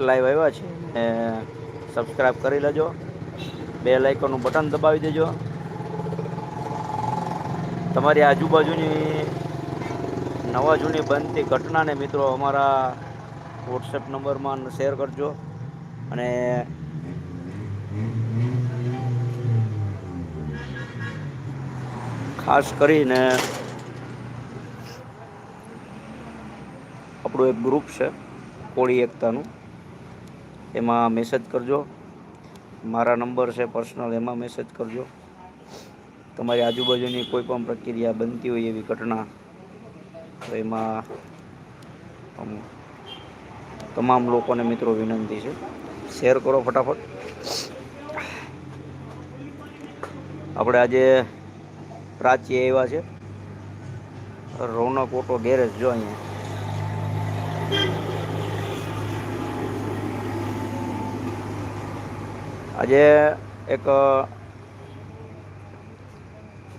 Live આવ્યા છે એ subscribe કરી લેજો. બે લાઇકોનું બટન દબાવી દેજો. તમારી આજુબાજુની નવા જૂની બનતી ઘટનાને મિત્રો અમારા વોટ્સએપ નંબરમાં શેર કરજો. અને ખાસ કરીને આપણું એક ગ્રુપ છે, કોળી એકતાનું. એમાં મેસેજ કરજો. મારા નંબર છે પર્સનલ એમાં મેસેજ કરજો. તમારી આજુબાજુની કોઈ પણ પ્રક્રિયા બનતી હોય એવી ઘટના, તો એમાં તમામ લોકોને મિત્રો વિનંતી છે. શેર કરો ફટાફટ. આપણે આજે પ્રાચી આવ્યા છે. રોનક ઓટો ગેરેજ, જો અહીંયા. આજે એક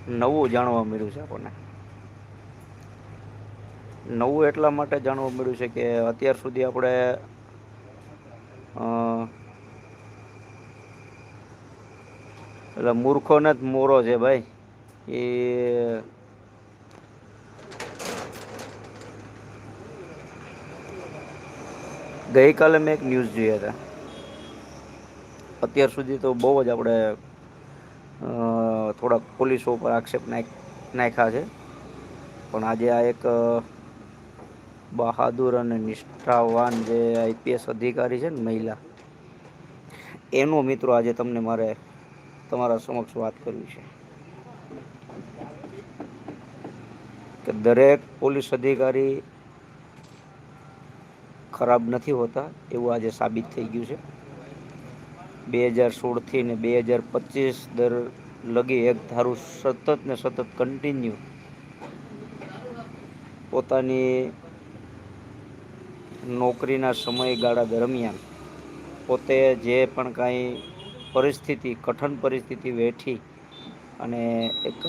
નવું જાણવા મળ્યું છે આપણને. નવું એટલા માટે જાણવા મળ્યું છે કે અત્યાર સુધી આપણે એટલે મૂર્ખોને જ મોરો છે ભાઈ. એ, ગઈકાલે મેં એક ન્યૂઝ જોયા હતા. અત્યાર સુધી તો બહુ જ આપણે થોડાક પોલીસો ઉપર આક્ષેપ નાખ, નાખ્યા છે. પણ આજે આ એક બહાદુર અને નિષ્ઠાવાન જે આઈપીએસ અધિકારી છે ને મહિલા, એનો મિત્રો આજે તમને મારે તમારા સમક્ષ વાત કરવી છે. કે દરેક પોલીસ અધિકારી ખરાબ નથી હોતા એવું આજે સાબિત થઈ ગયું છે. બે હજાર સોળથી ને બે હજાર પચીસ દર લગી એક ધારું સતત ને સતત કન્ટિન્યુ પોતાની નોકરીના સમયગાળા દરમિયાન પોતે જે પણ કાંઈ પરિસ્થિતિ, કઠણ પરિસ્થિતિ વેઠી અને એક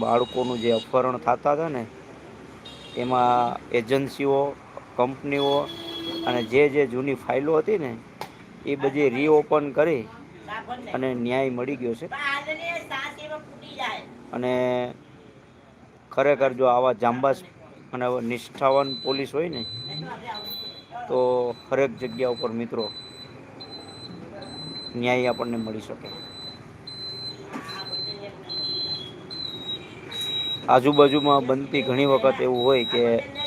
બાળકોનું જે અપહરણ થતા હતા ને, એમાં એજન્સીઓ, કંપનીઓ અને જે જે જૂની ફાઇલો હતી ને એ બધી રીઓપન કરી અને ન્યાય મળી ગયો છે. અને ખરેખર જો આવા જાંબાસ અને નિષ્ઠાવાન પોલીસ હોય ને, તો હરેક જગ્યા ઉપર મિત્રો ન્યાય આપણને મળી શકે. આજુબાજુમાં બનતી ઘણી વખત એવું હોય કે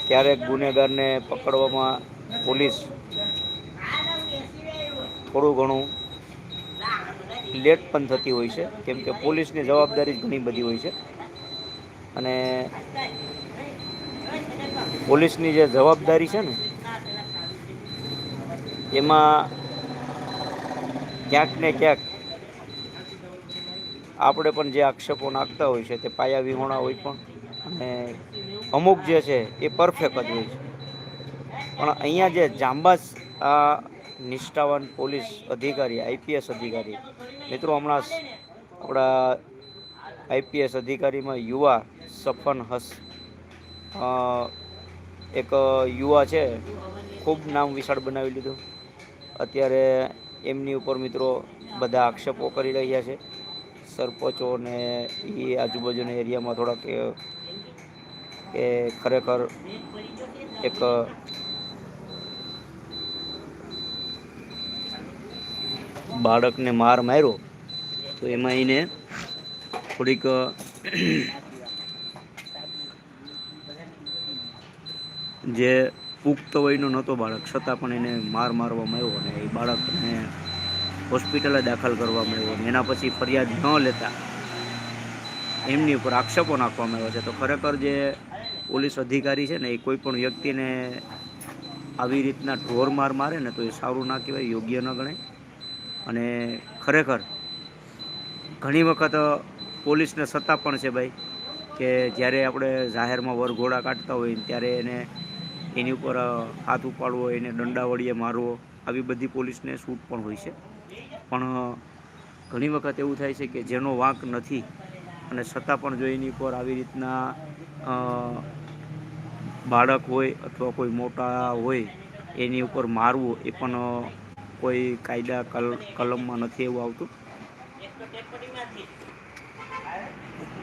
ક્યારેક ગુનેગારને પકડવામાં પોલીસ થોડું ઘણું લેટ પણ થતી હોય છે. કેમ કે પોલીસની જવાબદારી ઘણી બધી હોય છે. અને પોલીસની જે જવાબદારી છે ને, એમાં ક્યાંક ને ક્યાંક આપણે પણ જે આક્ષેપો નાખતા હોય છે, તે પાયા વિહોણા હોય પણ, અને અમુક જે છે, એ પરફેક્ટ જ હોય છે. પણ અહીંયા જે જાંબાસ નિષ્ઠાવાન પોલીસ અધિકારી, આઈપીએસ અધિકારી. મિત્રો, હમણાં આપણા આઈપીએસ અધિકારીમાં યુવા સફન હસ એક યુવા છે, ખૂબ નામ વિશાળ બનાવી લીધું. અત્યારે એમની ઉપર મિત્રો બધા આક્ષેપો કરી રહ્યા છે. સરપંચો ને એ આજુબાજુના એરિયામાં થોડાક કે ખરેખર એક બાળકને માર માર્યો, તો એમાં એને થોડીક, જે પુખ્ત વયનો નહોતો બાળક, છતાં પણ એને માર મારવામાં આવ્યો અને એ બાળકને હોસ્પિટલે દાખલ કરવામાં આવ્યો અને એના પછી ફરિયાદ ન લેતા એમની ઉપર આક્ષેપો નાખવામાં આવ્યો છે. તો ખરેખર જે પોલીસ અધિકારી છે ને, એ કોઈ પણ વ્યક્તિને આવી રીતના ઢોર માર મારે ને, તો એ સારું ના કહેવાય, યોગ્ય ન ગણાય. અને ખરેખર ઘણી વખત પોલીસને સત્તા પણ છે ભાઈ, કે જ્યારે આપણે જાહેરમાં વરઘોડા કાઢતા હોય ત્યારે એને એની ઉપર હાથ ઉપાડવો, એને દંડા વળીએ મારવો, આવી બધી પોલીસને છૂટ પણ હોય છે. પણ ઘણી વખત એવું થાય છે કે જેનો વાંક નથી અને છતાં પણ જો એની ઉપર આવી રીતના બાળક હોય અથવા કોઈ મોટા હોય, એની ઉપર મારવું એ પણ કોઈ કાયદા, કલ, કલમમાં નથી એવું આવતું.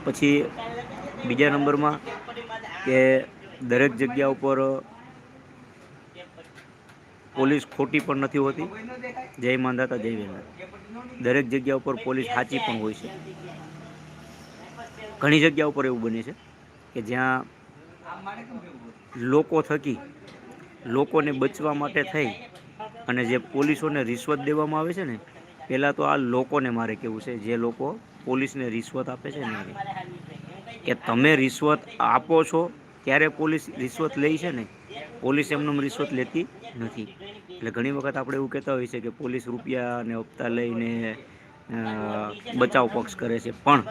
પછી બીજા નંબરમાં કે દરેક જગ્યા ઉપર પોલીસ ખોટી પણ નથી હોતી. જય માંદાતા જય વેલા દરેક જગ્યા ઉપર પોલીસ સાચી પણ હોય છે. ઘણી જગ્યા ઉપર એવું બને છે કે જ્યાં લોકો થકી, લોકોને બચવા માટે થઈ અને જે પોલીસોને રિશ્વત દેવામાં આવે છે ને, પહેલાં તો આ લોકોને મારે કેવું છે, જે લોકો પોલીસને રિશ્વત આપે છે ને. કે તમે રિશ્વત આપો છો, ત્યારે પોલીસ રિશ્વત લે છે ને, પોલીસ એમનું રિશ્વત લેતી નથી એટલે ઘણી વખત આપણે એવું કહેતા હોઈએ છીએ કે પોલીસ રૂપિયાને હપ્તા લઈને બચાવ પક્ષ કરે છે પણ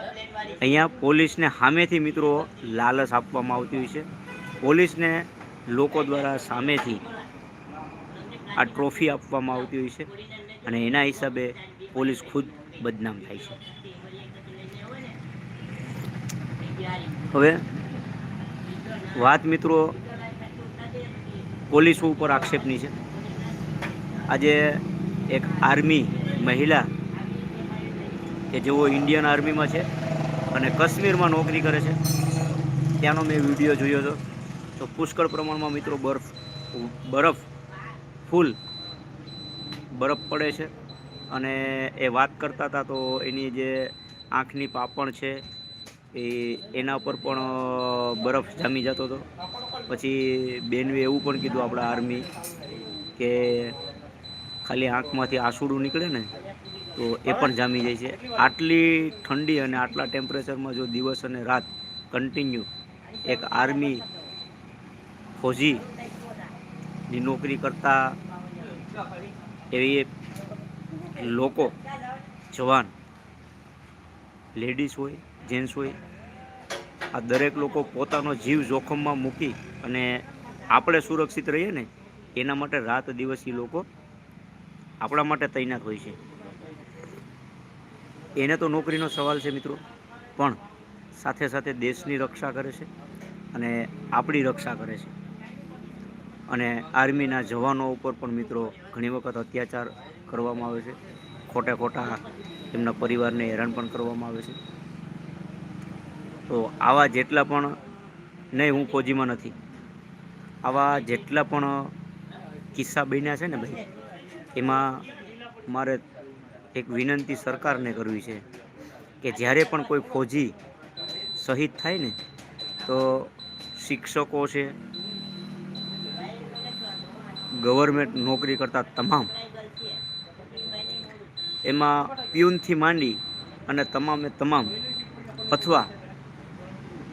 અહીંયા પોલીસને સામેથી મિત્રો લાલચ આપવામાં આવતી હોય છે પોલીસને લોકો દ્વારા સામેથી આ ટ્રોફી આપવામાં આવતી હોય છે અને એના હિસાબે પોલીસ ખુદ બદનામ થાય છે. હવે વાત મિત્રો પોલીસ ઉપર આક્ષેપની છે. આજે એક આર્મી મહિલા કે જેઓ ઇન્ડિયન આર્મીમાં છે અને કાશ્મીરમાં નોકરી કરે છે, ત્યાંનો મેં વીડિયો જોયો હતો તો પુષ્કળ પ્રમાણમાં મિત્રો બરફ બરફ ફૂલ બરફ પડે છે અને એ વાત કરતા હતા તો એની જે આંખની પાપણ છે એ એના પર પણ બરફ જામી જતો હતો. પછી બેનવે એવું પણ કીધું આપણા આર્મી કે ખાલી આંખમાંથી આંસુડું નીકળે ને તો એ પણ જામી જાય છે. આટલી ઠંડી અને આટલા ટેમ્પરેચરમાં જો દિવસ અને રાત કન્ટિન્યુ એક આર્મી ફૌજીની નોકરી કરતા એવી લોકો, જવાન લેડીઝ હોય જેન્ટ્સ હોય, આ દરેક લોકો પોતાનો જીવ જોખમમાં મૂકી અને આપણે સુરક્ષિત રહીએ ને, એના માટે રાત દિવસ એ લોકો આપણા માટે તૈનાત હોય છે. એને તો નોકરીનો સવાલ છે મિત્રો, પણ સાથે સાથે દેશની રક્ષા કરે છે અને આપણી રક્ષા કરે છે. અને આર્મીના જવાનો ઉપર પણ મિત્રો ઘણી વખત અત્યાચાર કરવામાં આવે છે. ખોટા ખોટા એમના પરિવારને હેરાન પણ કરવામાં આવે છે. તો આવા જેટલા પણ, નહીં, હું ફૌજીમાં નથી. આવા જેટલા પણ કિસ્સા બન્યા છે ને ભાઈ, એમાં મારે એક વિનંતી સરકારને કરવી છે કે જ્યારે પણ કોઈ ફૌજી શહીદ થાય ને, તો શિક્ષકો છે ગવર્મેન્ટ નોકરી કરતા તમામ. એમાં પ્યુનથી માંડી અને તમામે તમામ અથવા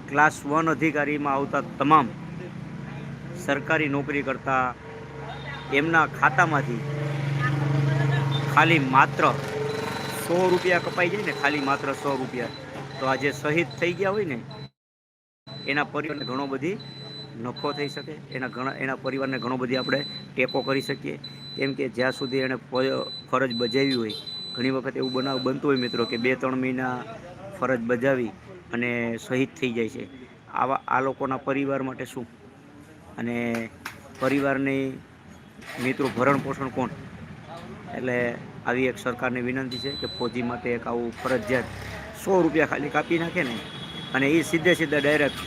ક્લાસ વન અધિકારીમાં આવતા તમામ સરકારી નોકરી કરતા એમના ખાતામાંથી ખાલી માત્ર સો રૂપિયા કપાઈ જાય ને, ખાલી માત્ર સો રૂપિયા. તો આજે શહીદ થઈ ગયા હોય ને, એના પરિવારને ઘણો બધી નફો થઈ શકે. એના ઘણા, એના પરિવારને ઘણો બધી આપણે ટેકો કરી શકીએ. કેમ કે જ્યાં સુધી એણે ફરજ બજાવી હોય, ઘણી વખત એવું બનાવ બનતું હોય મિત્રો કે બે, ત્રણ મહિના ફરજ બજાવી અને શહીદ થઈ જાય છે. આવા, આ લોકોના પરિવાર માટે શું? અને પરિવારની મિત્રો ભરણ પોષણ કોણ? એટલે આવી એક સરકારને વિનંતી છે કે ફોજી માટે એક આવું ફરજિયાત સો રૂપિયા ખાલી કાપી નાખે ને, અને એ સીધે સીધા ડાયરેક્ટ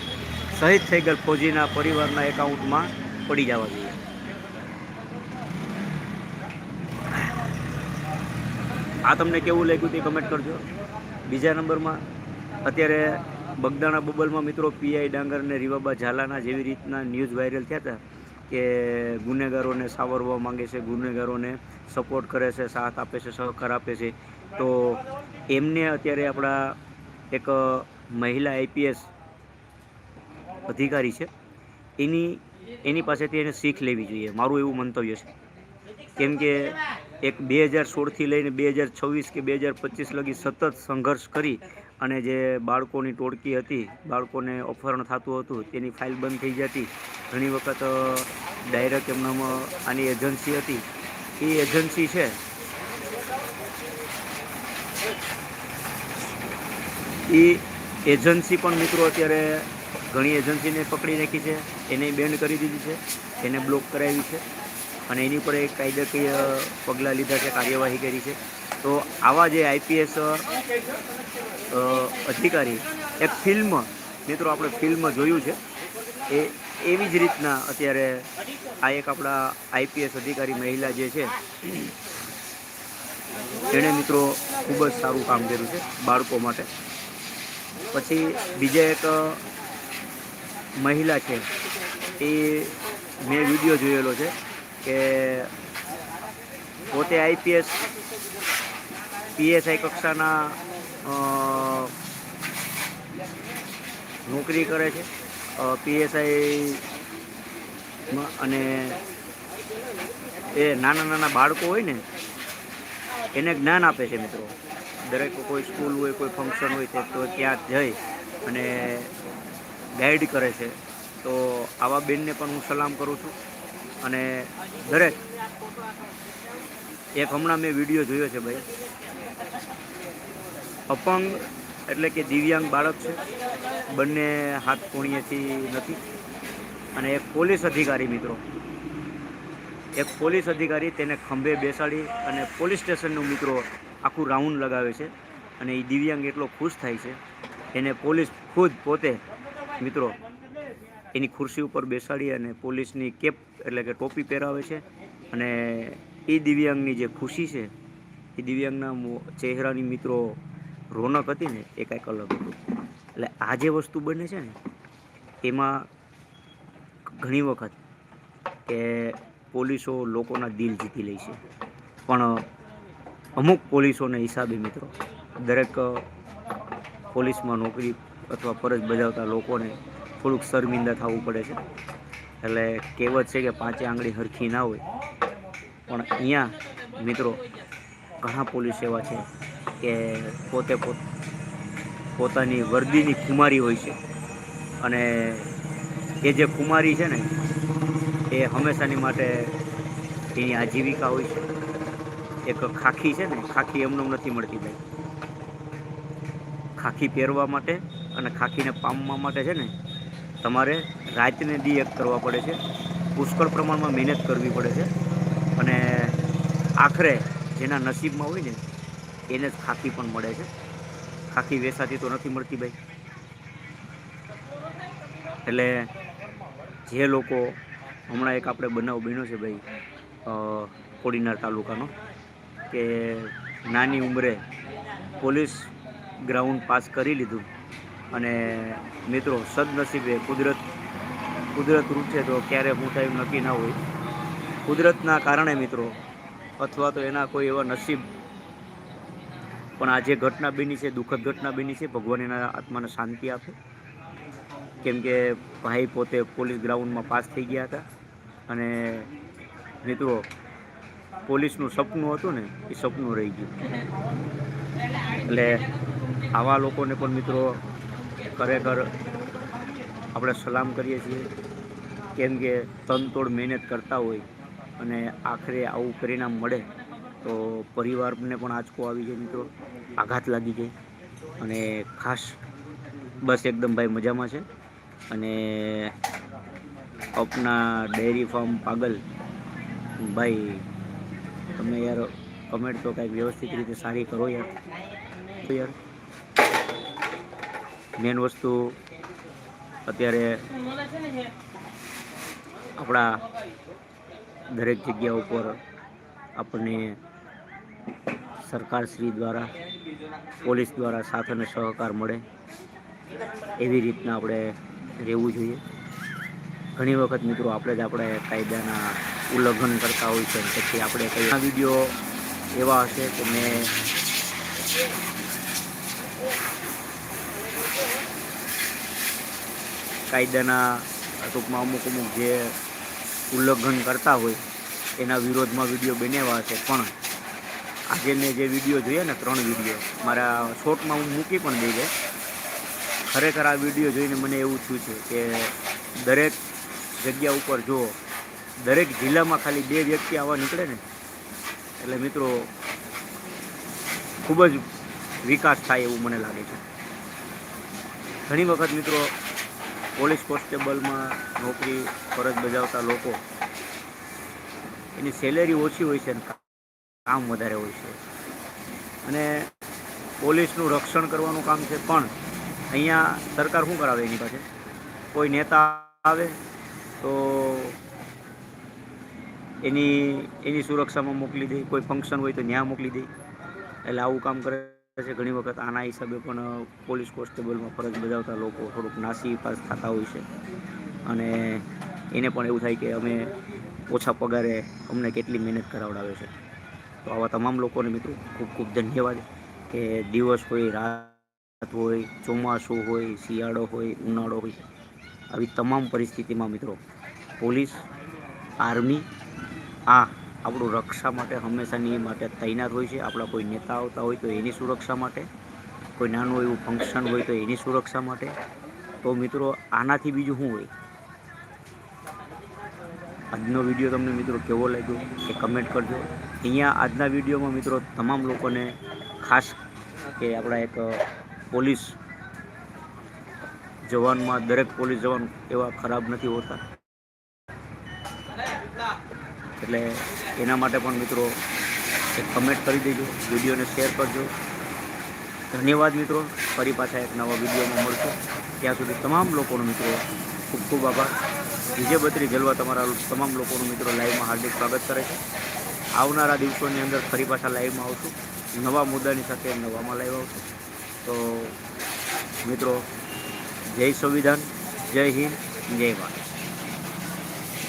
શહીદ થઈ ગયેલ ફૌજીના પરિવારના એકાઉન્ટમાં પડી જવા જોઈએ. આ તમને કેવું લાગ્યું તે કમેન્ટ કરજો. બીજા નંબરમાં, અત્યારે બગદાણા બબલમાં મિત્રો પીઆઈ ડાંગર અને રીવાબા ઝાલાના જેવી રીતના ન્યૂઝ વાયરલ થયા હતા કે ગુનેગારોને સાવરવા માંગે છે, ગુનેગારોને સપોર્ટ કરે છે, સાથ આપે છે, સહકાર આપે છે. તો એમને અત્યારે આપણા એક મહિલા આઈપીએસ અધિકારી છે. એની એની પાસેથી એને શીખ લેવી જોઈએ. મારું એવું મંતવ્ય છે. કેમ કે એક બે હજાર સોળથી લઈને બે હજાર છવ્વીસ કે બે હજાર પચીસ લગી સતત સંઘર્ષ કરી અને જે બાળકોની ટોળકી હતી, બાળકોને અપહરણ થતું હતું, તેની ફાઇલ બંધ થઈ જતી, ઘણી વખત ડાયરેક્ટ એમનામાં આની એજન્સી હતી. એ એજન્સી છે. એ એજન્સી પણ મિત્રો અત્યારે ઘણી એજન્સીને પકડી રાખી છે. એને બેન્ડ કરી દીધી છે. એને બ્લોક કરાવી છે. અને એની પર એક કાયદાકીય પગલાં લીધા છે, કાર્યવાહી કરી છે. તો આવા જે આઈપીએસ અધિકારી, એક ફિલ્મ, મિત્રો આપણે ફિલ્મ જોયું છે. એ, એવી જ રીતના અત્યારે આ એક આપણા આઈપીએસ અધિકારી મહિલા જે છે, એણે મિત્રો ખૂબ જ સારું કામ કર્યું છે, બાળકો માટે. પછી બીજા એક મહિલા છે, એ મેં વીડિયો જોયેલો છે કે પોતે આઈપીએસ, પીએસઆઈ કક્ષાના નોકરી કરે છે પીએસઆઈ અને એ નાના નાના બાળકો હોય ને, એને જ્ઞાન આપે છે મિત્રો. દરેક કોઈ સ્કૂલ હોય, કોઈ ફંક્શન હોય તે ત્યાં જઈ અને ગાઈડ કરે છે. તો આવા બેનને પણ હું સલામ કરું છું. અને દરેક, એક હમણાં મેં વીડિયો જોયો છે ભાઈ. અપંગ એટલે કે દિવ્યાંગ બાળક છે. બંને હાથ કોણીએથી નથી. અને એક પોલીસ અધિકારી મિત્રો. એક પોલીસ અધિકારી તેને ખંભે બેસાડી અને પોલીસ સ્ટેશનનું મિત્રો આખું રાઉન્ડ લગાવે છે. અને એ દિવ્યાંગ એટલો ખુશ થાય છે. એને પોલીસ ખુદ પોતે મિત્રો, એની ખુરશી ઉપર બેસાડી અને પોલીસની કેપ એટલે કે ટોપી પહેરાવે છે અને એ દિવ્યાંગની જે ખુશી છે, એ દિવ્યાંગના ચહેરાની મિત્રો રોનક હતી ને, એ કાંઈક અલગ હતું. એટલે આ જે વસ્તુ બને છે ને, એમાં ઘણી વખત કે પોલીસો લોકોના દિલ જીતી લે છે. પણ અમુક પોલીસોને હિસાબે મિત્રો, દરેક પોલીસમાં નોકરી અથવા ફરજ બજાવતા લોકોને થોડુંક શર્મિંદા થવું પડે છે. એટલે કહેવત છે કે પાંચે આંગળી હરખી ના હોય. પણ અહીંયા મિત્રો ઘણા પોલીસ એવા છે કે પોતે પોત પોતાની વર્દીની ખુમારી હોય છે. અને એ જે ખુમારી છે ને, એ હંમેશાની માટે એની આજીવિકા હોય છે. એક ખાખી છે ને, ખાખી એમને નથી મળતી ભાઈ. ખાખી પહેરવા માટે અને ખાખીને પામવા માટે છે ને, તમારે રાતને દી એક કરવા પડે છે. પુષ્કળ પ્રમાણમાં મહેનત કરવી પડે છે. અને આખરે જેના નસીબમાં હોય ને, એને જ ખાખી પણ મળે છે. ખાખી વેસાતી તો નથી મળતી ભાઈ. એટલે જે લોકો હમણાં એક આપણે બનાવ બન્યો છે ભાઈ કોડીનાર તાલુકાનો, કે નાની ઉંમરે પોલીસ ગ્રાઉન્ડ પાસ કરી લીધું. અને મિત્રો સદનસીબે કુદરત કુદરત રૂપે તો ક્યારે હું થાય નક્કી ના હોય. કુદરતના કારણે મિત્રો અથવા તો એના કોઈ એવા નસીબ. પણ આ જે ઘટના બની છે દુઃખદ ઘટના બની છે ભગવાન એના આત્માને શાંતિ આપે. કેમ કે ભાઈ પોતે પોલીસ ગ્રાઉન્ડમાં પાસ થઈ ગયા હતા. અને મિત્રો પોલીસનું સપનું હતું ને એ સપનું રહી ગયું. એટલે આવા લોકોને પણ મિત્રો ખરેખર આપણે સલામ કરીએ છીએ. કેમ કે તનતોડ મહેનત કરતા હોય અને આખરે આવું પરિણામ મળે, તો પરિવારને પણ આંચકો આવી જાય મિત્રો. આઘાત લાગી જાય. અને ખાસ બસ એકદમ ભાઈ મજામાં છે. અને અપના ડેરી ફાર્મ પાગલ, ભાઈ તમે યાર કમેન્ટ તો કાંઈક વ્યવસ્થિત રીતે સારી કરો યાર યાર. મેન વસ્તુ અત્યારે આપણા દરેક જગ્યા ઉપર આપણને સરકારશ્રી દ્વારા, પોલીસ દ્વારા સાથ અને સહકાર મળે એવી રીતના આપણે રહેવું જોઈએ. ઘણી વખત મિત્રો આપણે જ આપણે કાયદાના ઉલ્લંઘન કરતા હોય છે પછી આપણે આ વીડિયો એવા હશે કે મેં કાયદાના ટૂંકમાં અમુક અમુક જે ઉલ્લંઘન કરતા હોય, એના વિરોધમાં વીડિયો બનાવ્યા છે પણ આજે મેં જે વીડિયો જોઈએ ને ત્રણ વીડિયો, મારા શોર્ટમાં હું મૂકી પણ દઈ જાય ખરેખર આ વીડિયો જોઈને મને એવું થયું છે કે દરેક જગ્યા ઉપર જો દરેક જિલ્લામાં ખાલી બે વ્યક્તિ આવા નીકળે ને, એટલે મિત્રો ખૂબ જ વિકાસ થાય એવું મને લાગે છે. ઘણી વખત મિત્રો પોલીસ કોન્સ્ટેબલમાં નોકરી ફરજ બજાવતા લોકો, એની સેલેરી ઓછી હોય છે અને કામ વધારે હોય છે. અને પોલીસનું રક્ષણ કરવાનું કામ છે, પણ અહીંયા સરકાર શું કરાવે એની પાસે? કોઈ નેતા આવે તો એની એની સુરક્ષામાં મોકલી દે, કોઈ ફંક્શન હોય તો ત્યાં મોકલી દે. એટલે આવું કામ કરે છે. ઘણી વખત આના હિસાબે પણ પોલીસ કોન્સ્ટેબલમાં ફરજ બજાવતા લોકો થોડુંક નાસી પાસ થતા હોય છે. અને એને પણ એવું થાય કે અમે ઓછા પગારે અમને કેટલી મહેનત કરાવડાવે છે. તો આવા તમામ લોકોને મિત્રો ખૂબ ખૂબ ધન્યવાદ કે દિવસ હોય, રાત હોય, ચોમાસું હોય, શિયાળો હોય, ઉનાળો હોય, આવી તમામ પરિસ્થિતિમાં મિત્રો પોલીસ, આર્મી, આ આપણું રક્ષા માટે હંમેશાની માટે તૈનાત હોય છે. આપણા કોઈ નેતા આવતા હોય તો એની સુરક્ષા માટે, કોઈ નાનું એવું ફંક્શન હોય તો એની સુરક્ષા માટે. તો મિત્રો, આનાથી બીજું શું હોય? આજનો વીડિયો તમને મિત્રો કેવો લાગ્યો એ કમેન્ટ કરજો. અહીંયા આજના વિડીયોમાં મિત્રો તમામ લોકોને ખાસ કે આપણા એક પોલીસ જવાનમાં, દરેક પોલીસ જવાન એવા ખરાબ નથી હોતા. એટલે એના માટે પણ મિત્રો એક કમેન્ટ કરી દેજો, વિડીયોને શેર કરજો. ધન્યવાદ મિત્રો, ફરી પાછા એક નવા વિડીયોમાં મળશું. ત્યાં સુધી તમામ લોકોનો મિત્રો ખૂબ ખૂબ આભાર. વિજય બત્રી જલવા તમારા તમામ લોકોનું મિત્રો લાઈવમાં હાર્દિક સ્વાગત કરે છે. આવનારા દિવસોની અંદર ફરી પાછા લાઈવમાં આવશું. નવા મુદ્દાની સાથે નવામાં લાઈવ આવશું. તો મિત્રો, જય સંવિધાન, જય હિન્દ, જય ભારત.